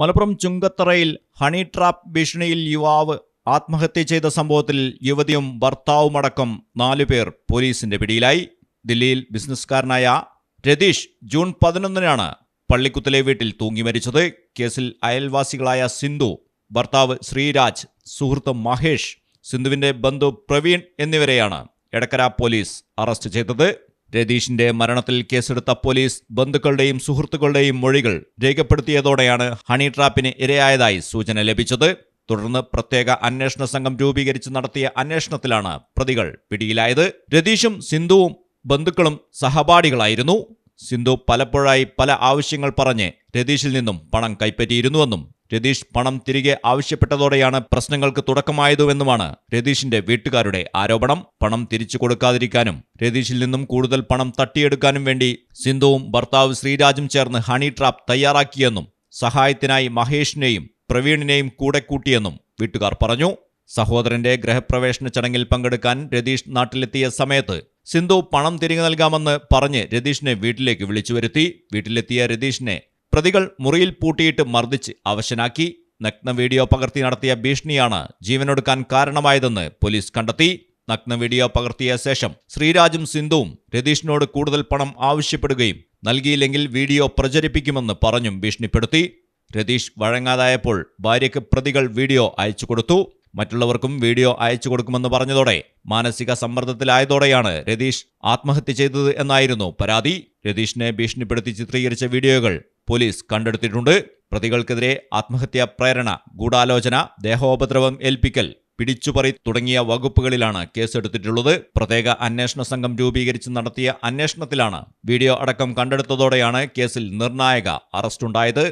മലപ്പുറം ചുങ്കത്തറയിൽ honey trap ഭീഷണിയിൽ യുവാവ് ആത്മഹത്യ ചെയ്ത സംഭവത്തിൽ യുവതിയും ഭർത്താവുമടക്കം നാലുപേർ പോലീസിന്റെ പിടിയിലായി. ദില്ലിയിൽ ബിസിനസ്സുകാരനായ രതീഷ് ജൂൺ പതിനൊന്നിനാണ് പള്ളിക്കുത്തിലെ വീട്ടിൽ തൂങ്ങി മരിച്ചത്. കേസിൽ അയൽവാസികളായ സിന്ധു ഭർത്താവ് ശ്രീരാജ് സുഹൃത്ത് മഹേഷ് സിന്ധുവിന്റെ ബന്ധു പ്രവീൺ എന്നിവരെയാണ് എടക്കര പോലീസ് അറസ്റ്റ് ചെയ്തത്. രതീഷിന്റെ മരണത്തിൽ കേസെടുത്ത പോലീസ് ബന്ധുക്കളുടെയും സുഹൃത്തുക്കളുടെയും മൊഴികൾ രേഖപ്പെടുത്തിയതോടെയാണ് ഹണി ട്രാപ്പിന് ഇരയായതായി സൂചന ലഭിച്ചത്. തുടർന്ന് പ്രത്യേക അന്വേഷണ സംഘം രൂപീകരിച്ച് നടത്തിയ അന്വേഷണത്തിലാണ് പ്രതികൾ പിടിയിലായത്. രതീഷും സിന്ധുവും ബന്ധുക്കളും സഹപാഠികളായിരുന്നു. സിന്ധു പലപ്പോഴായി പല ആവശ്യങ്ങൾ പറഞ്ഞ് രതീഷിൽ നിന്നും പണം കൈപ്പറ്റിയിരുന്നുവെന്നും രതീഷ് പണം തിരികെ ആവശ്യപ്പെട്ടതോടെയാണ് പ്രശ്നങ്ങൾക്ക് തുടക്കമായതുവെന്നുമാണ് രതീഷിന്റെ വീട്ടുകാരുടെ ആരോപണം. പണം തിരിച്ചു കൊടുക്കാതിരിക്കാനും രതീഷിൽ നിന്നും കൂടുതൽ പണം തട്ടിയെടുക്കാനും വേണ്ടി സിന്ധുവും ഭർത്താവ് ശ്രീരാജും ചേർന്ന് ഹണി ട്രാപ്പ് തയ്യാറാക്കിയെന്നും സഹായത്തിനായി മഹേഷിനെയും പ്രവീണിനെയും കൂടെ കൂട്ടിയെന്നും വീട്ടുകാർ പറഞ്ഞു. സഹോദരന്റെ ഗ്രഹപ്രവേശന ചടങ്ങിൽ പങ്കെടുക്കാൻ രതീഷ് നാട്ടിലെത്തിയ സമയത്ത് സിന്ധു പണം തിരികെ നൽകാമെന്ന് പറഞ്ഞ് രതീഷിനെ വീട്ടിലേക്ക് വിളിച്ചു വരുത്തി വീട്ടിലെത്തിയ രതീഷിനെ പ്രതികൾ മുറിയിൽ പൂട്ടിയിട്ട് മർദ്ദിച്ച് അവശനാക്കി. നഗ്ന വീഡിയോ പകർത്തി നടത്തിയ ഭീഷണിയാണ് ജീവനൊടുക്കാൻ കാരണമായതെന്ന് പോലീസ് കണ്ടെത്തി. നഗ്ന വീഡിയോ പകർത്തിയ ശേഷം ശ്രീരാജും സിന്ധുവും രതീഷിനോട് കൂടുതൽ പണം ആവശ്യപ്പെടുകയും നൽകിയില്ലെങ്കിൽ വീഡിയോ പ്രചരിപ്പിക്കുമെന്ന് പറഞ്ഞും ഭീഷണിപ്പെടുത്തി. രതീഷ് വഴങ്ങാതായപ്പോൾ ഭാര്യയ്ക്ക് പ്രതികൾ വീഡിയോ അയച്ചു കൊടുത്തു. മറ്റുള്ളവർക്കും വീഡിയോ അയച്ചു കൊടുക്കുമെന്ന് പറഞ്ഞതോടെ മാനസിക സമ്മർദ്ദത്തിലായതോടെയാണ് രതീഷ് ആത്മഹത്യ ചെയ്തത് എന്നായിരുന്നു പരാതി. രതീഷിനെ ഭീഷണിപ്പെടുത്തി ചിത്രീകരിച്ച വീഡിയോകൾ പോലീസ് കണ്ടെടുത്തിട്ടുണ്ട്. പ്രതികൾക്കെതിരെ ആത്മഹത്യാ പ്രേരണ ഗൂഢാലോചന ദേഹോപദ്രവം ഏൽപ്പിക്കൽ പിടിച്ചുപറി തുടങ്ങിയ വകുപ്പുകളിലാണ് കേസെടുത്തിട്ടുള്ളത്. പ്രത്യേക അന്വേഷണ സംഘം രൂപീകരിച്ച് നടത്തിയ അന്വേഷണത്തിലാണ് വീഡിയോ അടക്കം കണ്ടെടുത്തതോടെയാണ് കേസിൽ നിർണായക അറസ്റ്റുണ്ടായത്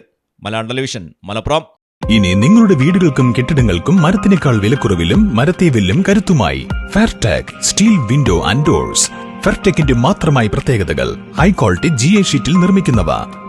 മലയാളം ടെലിവിഷൻ മലപ്പുറം. ഇനി നിങ്ങളുടെ വീടുകൾക്കും കെട്ടിടങ്ങൾക്കും മരത്തിനേക്കാൾ വിലക്കുറവിലും മരത്തേവിലും കരുത്തുമായി Fairtag steel window and doors ഫെയർടെക്കിന്റെ മാത്രമായി പ്രത്യേകതകൾ. ഹൈ ക്വാളിറ്റി ജി എ ഷീറ്റിൽ നിർമ്മിക്കുന്നവ.